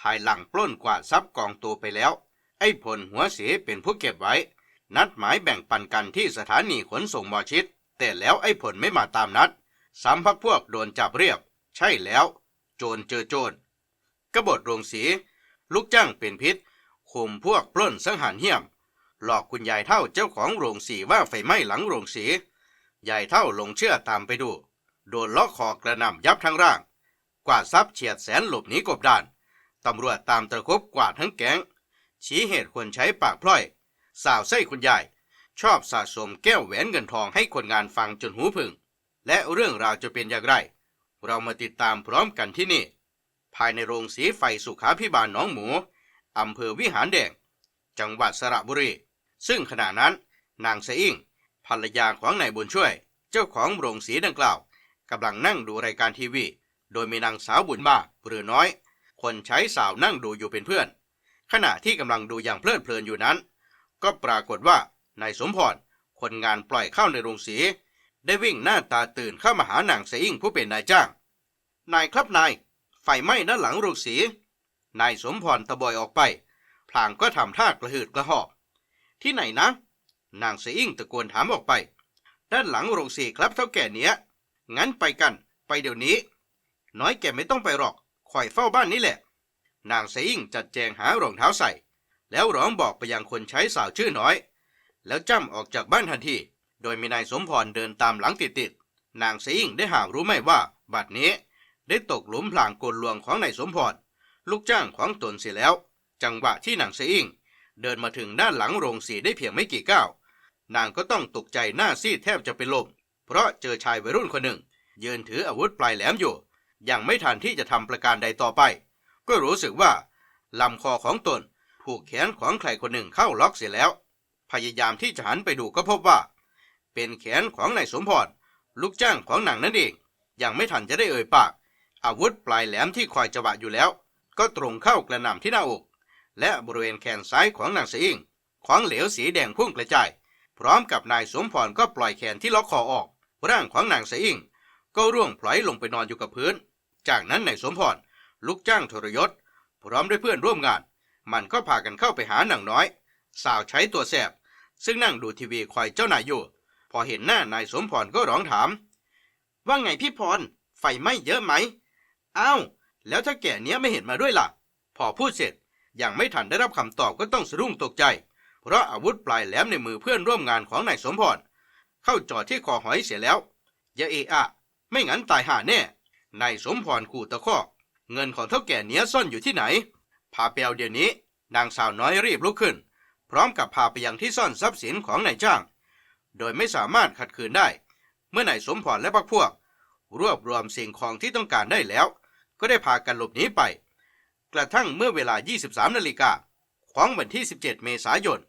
ภายหลังปล้นกวาทรัพย์กองตัวไปแล้ว ไอ้ผลหัวเสียเป็นผู้เก็บไว้ นัดหมายแบ่งปันกันที่สถานีขนส่งมอชิด แต่แล้วไอ้ผลไม่มาตามนัดสามพักพวกโดนจับเรียบ ใช่แล้ว โจรเจอโจรกบฏโรงสี ลูกจ้างเป็นพิษข่มพวกปล้นสังหารเหี้ยม หลอกคุณยายเท่าเจ้าของโรงสีว่าไฟไหม้หลังโรงสี ยายเท่าลงเชื่อตามไปดู โดนล็อกคอกระนำยับทั้งร่าง กวาทรัพย์เฉียดแสนหลบหนีกบดาน ตำรวจตามตะคบกวาดทั้งแก๊ง ชี้เหตุควรใช้ปากพล่อย สาวไส้คุณยาย ชอบสะสมแก้วแหวนเงินทองให้คนงานฟังจนหูผึ่ง และเรื่องราวจะเป็นอย่างไร เรามาติดตามพร้อมกันที่นี่ ภายในโรงสีไฟสุขาพิบาลหนองหมูอำเภอวิหารแดง จังหวัดสระบุรี ซึ่งขณะนั้น นางเสอิ่งภรรยาของนายบุญช่วย เจ้าของโรงสีดังกล่าวกำลังนั่งดูรายการทีวี โดยมีนางสาวบุญมาหรือน้อย คนใช้สาวนั่งดูอยู่เป็นเพื่อน ขณะที่กำลังดูอย่างเพลิดเพลินอยู่นั้น ก็ปรากฏว่านายสมพรคนงานปล่อยเข้าในโรงสี ได้วิ่งหน้าตาตื่นเข้ามาหานางเสอิงผู้เป็นนายจ้าง นายครับนาย ไฟไหม้ด้านหลังโรงสี นายสมพรตะบอยออกไป พลางก็ทำท่ากระหืดกระหอบ ที่ไหนนะ นางเสอิงตะโกนถามออกไป ด้านหลังโรงสีครับเท่าแก่เนี้ย งั้นไปกัน ไปเดี๋ยวนี้ น้อยแกไม่ต้องไปหรอก คอยเฝ้าบ้านนี่แหละ นางเสอิงจัดแจงหารองเท้าใส่ แล้วร้องบอกไปยังคนใช้สาวชื่อน้อย แล้วจ้ำออกจากบ้านทันที โดยมีนายสมพรเดินตามหลังติดๆ นางเสอิงได้หารู้ไหมว่า บัดนี้ได้ตกหลุมพรางกลลวงของนายสมพร ลูกจ้างของตนเสียแล้ว จังหวะที่นางเสอิงเดินมาถึงด้านหลังโรงสีได้เพียงไม่กี่ก้าวนางก็ต้องตกใจหน้าซีดแทบจะเป็นลม เพราะเจอชายวัยรุ่นคนหนึ่ง ยืนถืออาวุธปลายแหลมอยู่ ยังไม่ทันที่จะทำประการใดต่อไป ก็รู้สึกว่าลำคอของตนผูกแขนของใครคนหนึ่งเข้าล็อกเสียแล้ว พยายามที่จะหันไปดูก็พบว่า เป็นแขนของนายสมพรลูกจ้างของหนางนั่นเอง ยังไม่ทันจะได้เอ่ยปาก อาวุธปลายแหลมที่คอยจังหวะอยู่แล้ว ก็ตรงเข้ากระหน่ำที่หน้าอก และบริเวณแขนซ้ายของนางเสียงของเหลวสีแดงพุ่งกระจาย พร้อมกับนายสมพรก็ปล่อยแขนที่ล็อกคอออก ร่างของนางเสียงก็ร่วงพลอยลงไปนอนอยู่กับพื้น จากนั้นนายสมพรลูกจ้างทรยศ พร้อมด้วยเพื่อนร่วมงาน มันก็พากันเข้าไปหาหนางน้อย สาวใช้ตัวแสบ ซึ่งนั่งดูทีวีคอยเจ้านายอยู่ พอเห็นหน้านายสมพรก็ร้องถาม ว่าไงพี่พร ไฟไหม้เยอะไหมอ้าวแล้วถ้าแก่เนี้ยไม่เห็นมาด้วยล่ะ พอพูดเสร็จยังไม่ทันได้รับคำตอบก็ต้องสะดุ้งตกใจ เพราะอาวุธปลายแหลมในมือเพื่อนร่วมงานของนายสมพรเข้าจอดที่คอหอยเสียแล้วอย่าเอะอะ ไม่งั้นตายห่าแน่ นายสมพรขู่ตะคอก เงินของเท่าแก่เนี้ยซ่อนอยู่ที่ไหน พาไปเอาเดี๋ยวนี้ นางสาวน้อยรีบลุกขึ้น พร้อมกับพาไปยังที่ซ่อนทรัพย์สินของนายจ้าง โดยไม่สามารถขัดขืนได้ เมื่อนายสมพรและพรรคพวก รวบรวมสิ่งของที่ต้องการได้แล้ว ก็ได้พากันหลบหนีไป กระทั่งเมื่อเวลา 23 นาฬิกาของวันที่ 17 เมษายน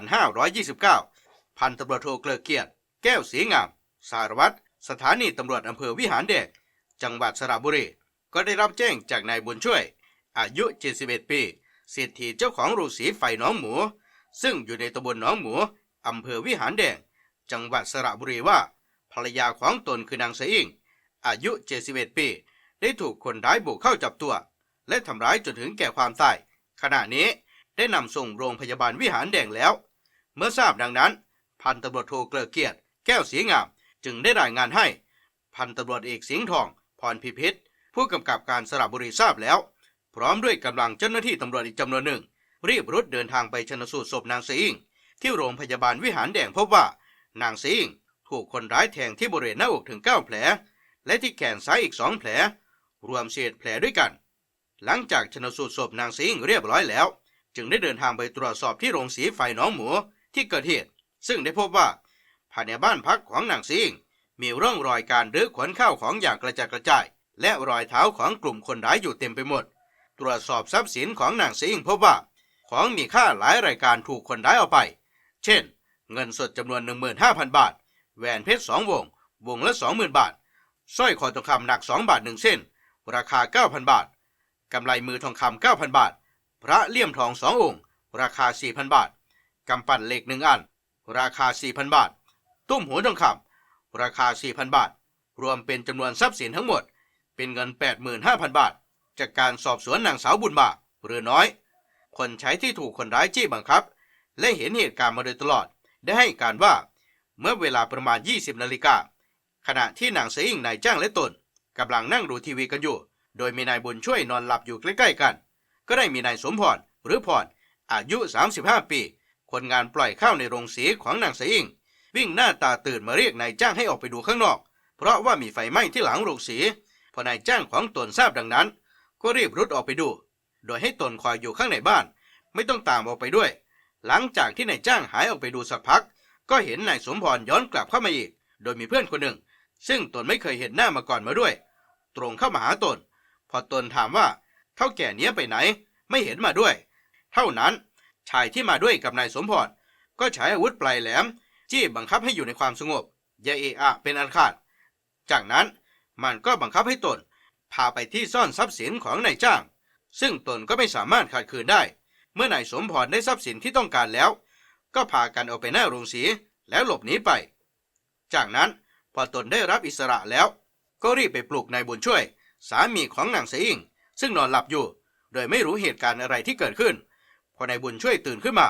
2529 พันตำรวจโทเกลือเกียรติ แก้วสีงาม สารวัตร สถานีตำรวจอำเภอวิหารแดง จังหวัดสระบุรี ก็ได้รับแจ้งจากนายบุญช่วย อายุ 71 ปีเศรษฐีเจ้าของโรงสีไฟหนองหมู ซึ่งอยู่ในตำบลหนองหมูอำเภอวิหารแดง จังหวัดสระบุรีว่า ภรรยาของตนคือนางเสอิงอายุ 71 ปี ได้ถูกคนร้ายบุกเข้าจับตัว และทำร้ายจนถึงแก่ความตาย ขณะนี้ได้นำส่งโรงพยาบาลวิหารแดงแล้ว เมื่อทราบดังนั้น พันตำรวจโทเกลือเกียรติแก้วสีงาม จึงได้รายงานให้ พันตำรวจเอกสิงห์ทอง พรพิพิธผู้กำกับการสระบุรีทราบแล้ว พร้อมด้วยกำลังเจ้าหน้าที่ตำรวจอีกจำนวนหนึ่ง รีบรุดเดินทางไปชนสูตรศพนางสิงที่โรงพยาบาลวิหารแดงพบว่า นางสิงถูกคนร้ายแทงที่บริเวณหน้าอกถึง 9 แผล และที่แขนซ้ายอีก2แผล รวมเศษแผลด้วยกัน หลังจากชนสูตรศพนางสิงเรียบร้อยแล้ว จึงได้เดินทางไปตรวจสอบที่โรงสีไฟหนองหมูที่เกิดเหตุ ซึ่งได้พบว่าภายในบ้านพักของนางสิง มีร่องรอยการรื้อขนข้าวของอย่างกระจัดกระจาย และรอยเท้าของกลุ่มคนร้ายอยู่เต็มไปหมด ตรวจสอบทรัพย์สินของนางเสอิงพบว่า ของมีค่าหลายรายการถูกคนร้ายเอาไป เช่น เงินสดจำนวน 15,000 บาท แหวนเพชรสองวง วงละ 20,000 บาท สร้อยคอทองคำหนัก 2 บาท1เส้น ราคา 9,000 บาท กำไลมือทองคำ9,000 บาท พระเลี่ยมทอง2องค์ ราคา 4,000 บาท กำปั้นเหล็กหนึ่งอัน ราคา 4,000 บาท ตุ้มหัวทองคำ ราคา 4,000 บาท รวมเป็นจำนวนทรัพย์สินทั้งหมด เป็นเงิน 85,000 บาท จากการสอบสวนนางสาวบุญมาหรือน้อย คนใช้ที่ถูกคนร้ายจี้บังคับ และเห็นเหตุการณ์มาโดยตลอด ได้ให้การว่า เมื่อเวลาประมาณ 20 นาฬิกา ขณะที่นางเสยิงนายจ้างและตนกำลังนั่งดูทีวีกันอยู่ โดยมีนายบุญช่วยนอนหลับอยู่ใกล้ๆกัน ก็ได้มีนายสมพรหรือพรออายุ 35 ปี คนงานปล่อยข้าวในโรงสีของนางเสยิง วิ่งหน้าตาตื่นมาเรียกนายจ้างให้ออกไปดูข้างนอก เพราะว่ามีไฟไหม้ที่หลังโรงสีพอนายจ้างของตนทราบดังนั้น ก็รีบรุดออกไปดู โดยให้ตนคอยอยู่ข้างในบ้าน ไม่ต้องตามออกไปด้วย หลังจากที่นายจ้างหายออกไปดูสักพัก ก็เห็นนายสมพรย้อนกลับเข้ามาอีก โดยมีเพื่อนคนหนึ่ง ซึ่งตนไม่เคยเห็นหน้ามาก่อนมาด้วย ตรงเข้ามาหาตน พอตนถามว่าเท่าแก่เนี้ยไปไหน ไม่เห็นมาด้วย เท่านั้นชายที่มาด้วยกับนายสมพรก็ใช้อาวุธปลายแหลม จี้บังคับให้อยู่ในความสงบอย่าเอะอะเป็นอันขาด จากนั้นมันก็บังคับให้ตน พาไปที่ซ่อนทรัพย์สินของนายจ้าง ซึ่งตนก็ไม่สามารถขัดขืนได้ เมื่อนายสมพรได้ทรัพย์สินที่ต้องการแล้ว ก็พากันออกไปหน้าโรงสีแล้วหลบหนีไป จากนั้นพอตนได้รับอิสระแล้ว ก็รีบไปปลุกนายบุญช่วย สามีของนางเสยอิงซึ่งนอนหลับอยู่ โดยไม่รู้เหตุการณ์อะไรที่เกิดขึ้น พอนายบุญช่วยตื่นขึ้นมา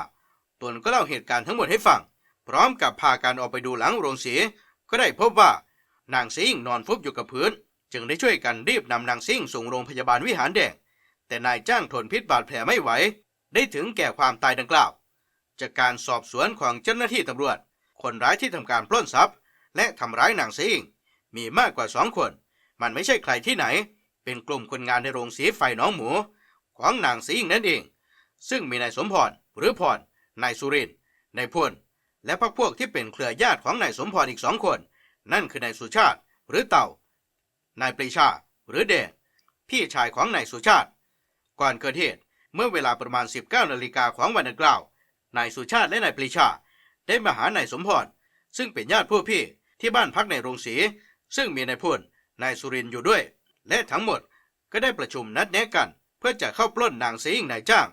ตนก็เล่าเหตุการณ์ทั้งหมดให้ฟัง พร้อมกับพากันออกไปดูหลังโรงสี ก็ได้พบว่านางซิ่งนอนฟุบอยู่กับพื้น จึงได้ช่วยกันรีบนำนางซิ่งส่งโรงพยาบาลวิหารแดง แต่นายจ้างทนพิษบาดแผลไม่ไหว ได้ถึงแก่ความตายดังกล่าว จากการสอบสวนของเจ้าหน้าที่ตำรวจ คนร้ายที่ทำการปล้นทรัพย์ และทำร้ายนางซิ่ง มีมากกว่าสองคน มันไม่ใช่ใครที่ไหน เป็นกลุ่มคนงานในโรงสีไฟน้องหมู ของนางซิ่งนั่นเอง ซึ่งมีนายสมพรหรือพรนายสุรินนายพล และพรรคพวกที่เป็นเครือญาติของนายสมพรอีกสองคน นั่นคือนายสุชาติ หรือเต่า นายปรีชา หรือเดชพี่ชายของนายสุชาติ ก่อนเกิดเหตุเมื่อเวลาประมาณ 19นาฬิกาของวันดังกล่าวนายสุชาติและนายปรีชา ได้มาหานายสมพรซึ่งเป็นญาติผู้พี่ที่บ้านพักในโรงสี ซึ่งมีนายพลนายสุรินอยู่ด้วย และทั้งหมดก็ได้ประชุมนัดแนะกัน เพื่อจะเข้าปล้นนางเสยงนายจ้าง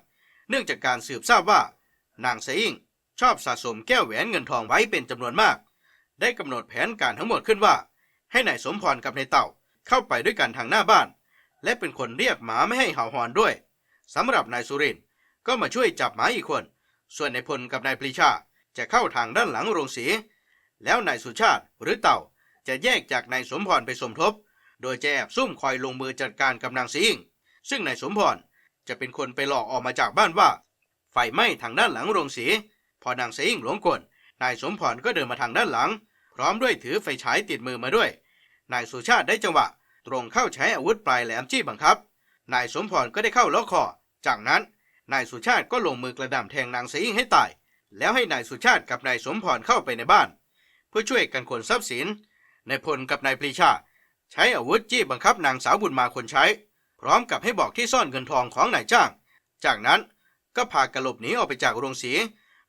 เนื่องจากการสืบทราบว่านางเสยง ชอบสะสมแก้วแหวนเงินทองไว้เป็นจำนวนมาก ได้กำหนดแผนการทั้งหมดขึ้นว่า ให้นายสมพรกับนายเต่าเข้าไปด้วยกันทางหน้าบ้าน และเป็นคนเรียกหมาไม่ให้เห่าหอนด้วยสำหรับนายสุรินก็มาช่วยจับหมาอีกคน ส่วนนายพลกับนายปรีชาจะเข้าทางด้านหลังโรงสี แล้วนายสุชาติหรือเต่าจะแยกจากนายสมพรไปสมทบ โดยจะแอบซุ่มคอยลงมือจัดการกับนางสิงซึ่งนายสมพรจะเป็นคนไปหลอกออกมาจากบ้านว่า ไฟไหม้ทางด้านหลังโรงสี พอนางสิงหลงกลนายสมพรก็เดินมาทางด้านหลัง พร้อมด้วยถือไฟฉายติดมือมาด้วย นายสุชาติได้จังหวะ ตรงเข้าใช้อาวุธปลายแหลมจี้บังคับ นายสมพรก็ได้เข้าล็อกคอ จากนั้นนายสุชาติก็ลงมือกระหน่ำแทงนางสิงให้ตาย แล้วให้นายสุชาติกับนายสมพรเข้าไปในบ้าน เพื่อช่วยกันขนทรัพย์สินนายพลกับนายปรีชา ใช้อาวุธจี้บังคับนางสาวบุญมาคนใช้ พร้อมกับให้บอกที่ซ่อนเงินทองของนายจ้าง จากนั้นก็พากันหลบหนีออกไปจากโรงสี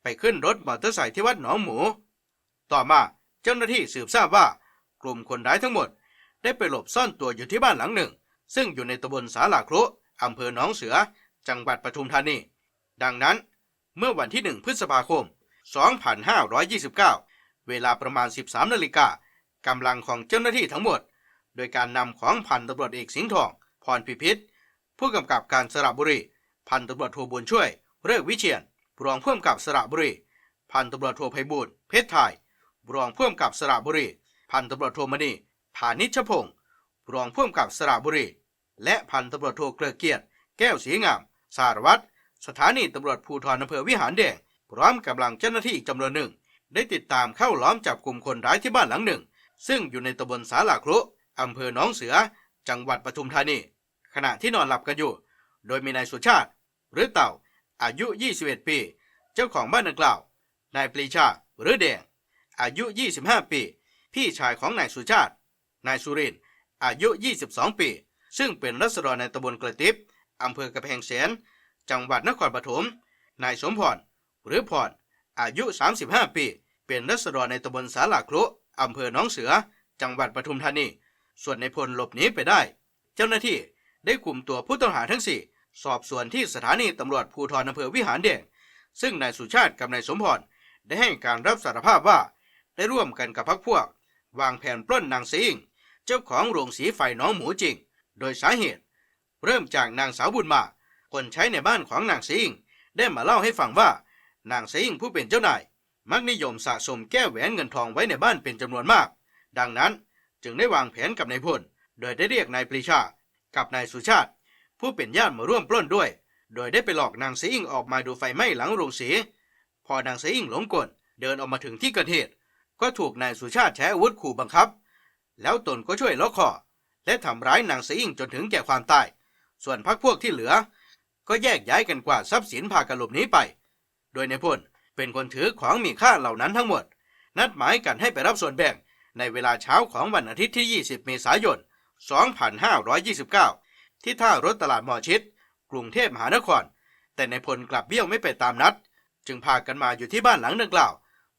ไปขึ้นรถมอเตอร์ไซค์ที่วัดหนองหมู ต่อมาเจ้าหน้าที่สืบทราบว่ากลุ่มคนร้ายทั้งหมด ได้ไปหลบซ่อนตัวอยู่ที่บ้านหลังหนึ่ง ซึ่งอยู่ในตำบลสาลาครุอำเภอหนองเสือ จังหวัดปทุมธานี ดังนั้นเมื่อวันที่ 1 พฤษภาคม 2529 เวลาประมาณ 13 นาฬิกากำลังของเจ้าหน้าที่ทั้งหมด โดยการนำของพันตำรวจเอกสิงห์ทอง พรพิพิธ ผู้กำกับการสระบุรี พันตำรวจโทบุญช่วยเริกวิเชียน รองผู้กำกับสระบุรี พันตำรวจโทไพบูลย์เพชรไทย รองผู้กำกับสระบุรี พันตำรวจโทมณีผานิชพงศ์รองผู้กำกับสระบุรี และพันตำรวจโทเกลือเกียรติ แก้วสีงาม สารวัตร สถานีตำรวจภูธรอำเภอวิหารแดง พร้อมกำลังเจ้าหน้าที่อีกจำนวนหนึ่ง ได้ติดตามเข้าล้อมจับกลุ่มคนร้ายที่บ้านหลังหนึ่ง ซึ่งอยู่ในตำบลสาลาครุอำเภอหนองเสือ จังหวัดปทุมธานี ขณะที่นอนหลับกันอยู่ โดยมีนายสุชาติ หรือเต่า อายุ 21 ปี เจ้าของบ้านดังกล่าว นายปรีชาหรือแดง อายุ 25 ปี พี่ชายของนายสุชาติ นายสุริน อายุ 22 ปี ซึ่งเป็นรัษฎรในตำบลกระติบอำเภอกระแพงแสน จังหวัดนครปฐม นายสมพร หรือพร อายุ 35 ปี เป็นรัษฎรในตำบลสาลาครุอำเภอหนองเสือ จังหวัดปทุมธานี ส่วนในพลหลบหนีไปได้ เจ้าหน้าที่ได้คุมตัวผู้ต้องหาทั้งสี่ สอบสวนที่สถานีตำรวจภูธรอำเภอวิหารแดงซึ่งนายสุชาติกับนายสมพรได้ให้การรับสารภาพว่า ได้ร่วมกันกับพรรคพวก วางแผนปล้นนางสิงเจ้าของโรงสีไฟน้องหมูจริง โดยสาเหตุ เริ่มจากนางสาวบุญมาคนใช้ในบ้านของนางสิงได้มาเล่าให้ฟังว่า นางสิงผู้เป็นเจ้านายมักนิยมสะสมแก้วแหวนเงินทองไว้ในบ้านเป็นจำนวนมาก ดังนั้นจึงได้วางแผนกับนายพลโดยได้เรียกนายปรีชา กับนายสุชาติ ผู้เป็นญาติมาร่วมปล้นด้วย โดยได้ไปหลอกนางสิงออกมาดูไฟไหม้หลังโรงสี พอนางสิงหลงกลเดินออกมาถึงที่เกิดเหตุ ก็ถูกนายสุชาติใช้อาวุธขู่บังคับ แล้วตนก็ช่วยล็อกคอและทำร้ายนางสิงจนถึงแก่ความตาย ส่วนพักพวกที่เหลือ ก็แยกย้ายกันกวาดทรัพย์สินพากันหลบหนีไป โดยในพลเป็นคนถือของมีค่าเหล่านั้นทั้งหมด นัดหมายกันให้ไปรับส่วนแบ่งในเวลาเช้าของวันอาทิตย์ที่ 20 เมษายน 2529 ที่ท่ารถตลาดหมอชิด กรุงเทพมหานคร แต่ในพลกลับเบี้ยวไม่ไปตามนัด จึงพากันมาอยู่ที่บ้านหลังดังกล่าว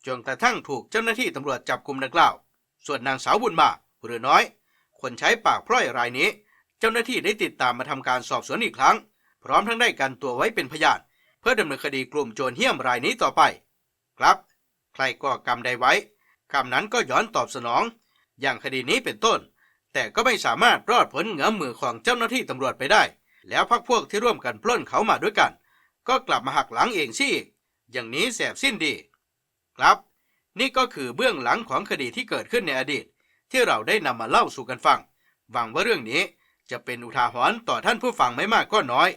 จนกระทั่งถูกเจ้าหน้าที่ตำรวจจับกลุ่มดังกล่าว ส่วนนางสาวบุญมาหรือน้อย คนใช้ปากพร่อยรายนี้ เจ้าหน้าที่ได้ติดตามมาทำการสอบสวนอีกครั้ง พร้อมทั้งได้กันตัวไว้เป็นพยานเพื่อดำเนินคดีกลุ่มโจรเหี้ยมรายนี้ต่อไป ครับ ใครก่อกรรมใดไว้กรรมนั้นก็ย้อนตอบสนอง อย่างคดีนี้เป็นต้น แต่ก็ไม่สามารถรอดพ้นเงื้อมมือของเจ้าหน้าที่ตำรวจไปได้ แล้วพักพวกที่ร่วมกันปล้นเขามาด้วยกัน ก็กลับมาหักหลังเองสิอย่างนี้แสบสิ้นดี ครับ นี่ก็คือเบื้องหลังของคดีที่เกิดขึ้นในอดีต ที่เราได้นำมาเล่าสู่กันฟัง หวังว่าเรื่องนี้จะเป็นอุทาหรณ์ต่อท่านผู้ฟังไม่มากก็น้อย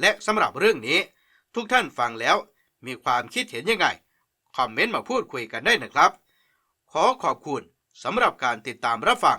และสำหรับเรื่องนี้ ทุกท่านฟังแล้วมีความคิดเห็นยังไง คอมเมนต์มาพูดคุยกันได้นะครับ ขอขอบคุณสำหรับการติดตามรับฟัง